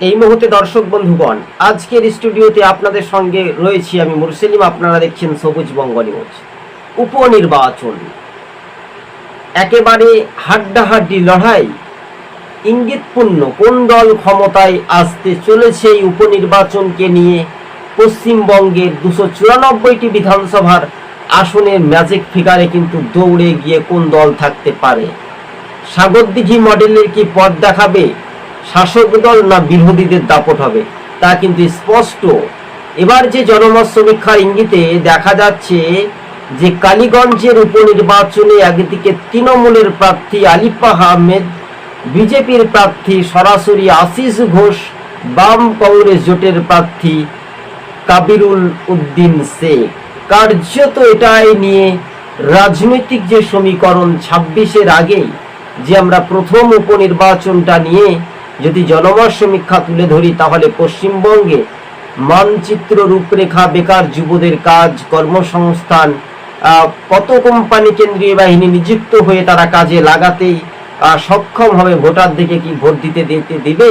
এই মুহূর্তে দর্শক বন্ধুগণ, আজকের স্টুডিওতে আপনাদের সঙ্গে রয়েছি আমি মুরসেলিম। আপনারা দেখছেন সবুজ বঙ্গ উপনির্বাচন। একেবারে হাড্ডাহাড্ডি লড়াই। ইঙ্গিতপূর্ণ, কোন দল ক্ষমতায় আসতে চলেছে এই উপনির্বাচনকে নিয়ে পশ্চিমবঙ্গের দুশো চুরানব্বইটি বিধানসভার আসনের ম্যাজিক ফিগারে কিন্তু দৌড়ে গিয়ে কোন দল থাকতে পারে? সাগরদিঘি মডেলের কি পথ দেখাবে? শাসক দল না বিরোধীদের দাপট হবে, তা কিন্তু স্পষ্ট। এবার যে জনমত সমীক্ষার ইঙ্গিতে দেখা যাচ্ছে যে কালীগঞ্জের উপনির্বাচনে একদিকে তৃণমূলের প্রার্থী আলিফা আহমেদ, বিজেপির প্রার্থী সরাসরি আশিস ঘোষ, বাম কংগ্রেস জোটের প্রার্থী কাবিরুল উদ্দিন শেখ। কার্যত এটাই নিয়ে রাজনৈতিক যে সমীকরণ ছাব্বিশের আগেই যে আমরা প্রথম উপনির্বাচনটা নিয়ে যদি জনমত সমীক্ষা তুলে ধরি, তাহলে পশ্চিমবঙ্গে মানচিত্র রূপরেখা, বেকার যুবদের কাজ, কর্মসংস্থান কত কোম্পানি কেন্দ্রীয় বাহিনী নিযুক্ত হয়ে তারা কাজে লাগাতেই সক্ষম হবে, ভোটার দিকে কি ভোট দিতে দিতে দিবে?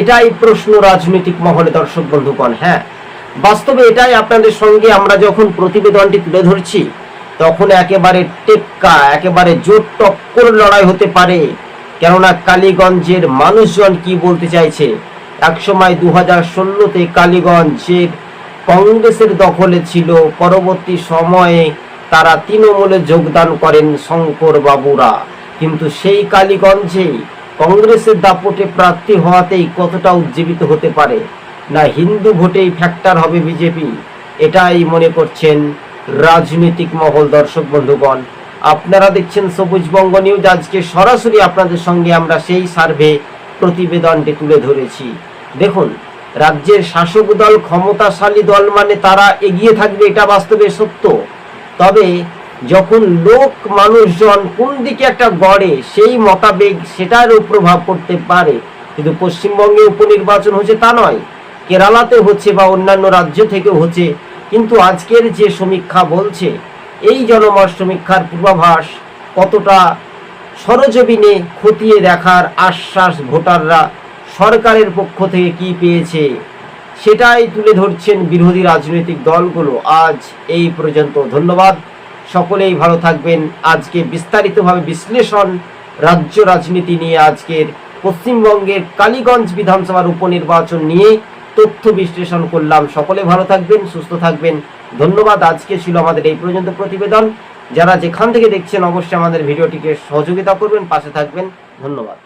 এটাই প্রশ্ন রাজনৈতিক মহলে দর্শক বন্ধুগণ হ্যাঁ। বাস্তবে এটাই আপনাদের সঙ্গে আমরা যখন প্রতিবেদনটি তুলে ধরছি, তখন একেবারে টেক্কা, একেবারে জোর টক্কর লড়াই হতে পারে। কেননা কালীগঞ্জের মানুষজন কি বলতে চাইছে? একসময় দু হাজার ষোলোতে কালীগঞ্জের কংগ্রেসের দখলে ছিল, পরবর্তী সময়ে তারা তৃণমূলে যোগদান করেন শঙ্কর বাবুরা কিন্তু সেই কালীগঞ্জে কংগ্রেসের দাপটে প্রার্থী হওয়াতেই কতটা উজ্জীবিত হতে পারে? না হিন্দু ভোটেই ফ্যাক্টর হবে বিজেপি? এটাই মনে করছেন রাজনৈতিক মহল দর্শক বন্ধুগণ। আপনারা দেখছেন সবুজ বঙ্গ নিউজ। আজকে সরাসরি আপনাদের সঙ্গে আমরা সেই সার্ভে প্রতিবেদনটি তুলে ধরেছি। দেখুন, রাজ্যের শাসক দল ক্ষমতাশালী দল মানে তারা এগিয়ে থাকবে, এটা বাস্তবে সত্য। তবে যখন লোক মানুষজন কোন দিকে একটা গড়ে, সেই মতাবেগ সেটারও প্রভাব পড়তে পারে। কিন্তু পশ্চিমবঙ্গে উপনির্বাচন হচ্ছে তা নয় কেরালাতে হচ্ছে বা অন্যান্য রাজ্য থেকে হচ্ছে। কিন্তু আজকের যে সমীক্ষা বলছে এই জনমত সমীক্ষার পূর্বাভাস কতটা সরজমিনে খতিয়ে দেখার আশ্বাস ভোটাররা সরকারের পক্ষ থেকে কি পেয়েছে, সেটাই তুলে ধরছেন বিরোধী রাজনৈতিক দলগুলো। আজ এই পর্যন্ত ধন্যবাদ। সকলেই ভালো থাকবেন। আজকে বিস্তারিতভাবে বিশ্লেষণ রাজ্য রাজনীতি নিয়ে আজকের পশ্চিমবঙ্গের কালীগঞ্জ বিধানসভার উপনির্বাচন নিয়ে তথ্য বিশ্লেষণ করলাম। সকলে ভালো থাকবেন, সুস্থ থাকবেন। ধন্যবাদ। আজকে ছিল আমাদের এই পর্যন্ত প্রতিবেদন। যারা যেখান থেকে দেখছেন, অবশ্যই আমাদের ভিডিওটিকে সহযোগিতা করবেন, পাশে থাকবেন। ধন্যবাদ।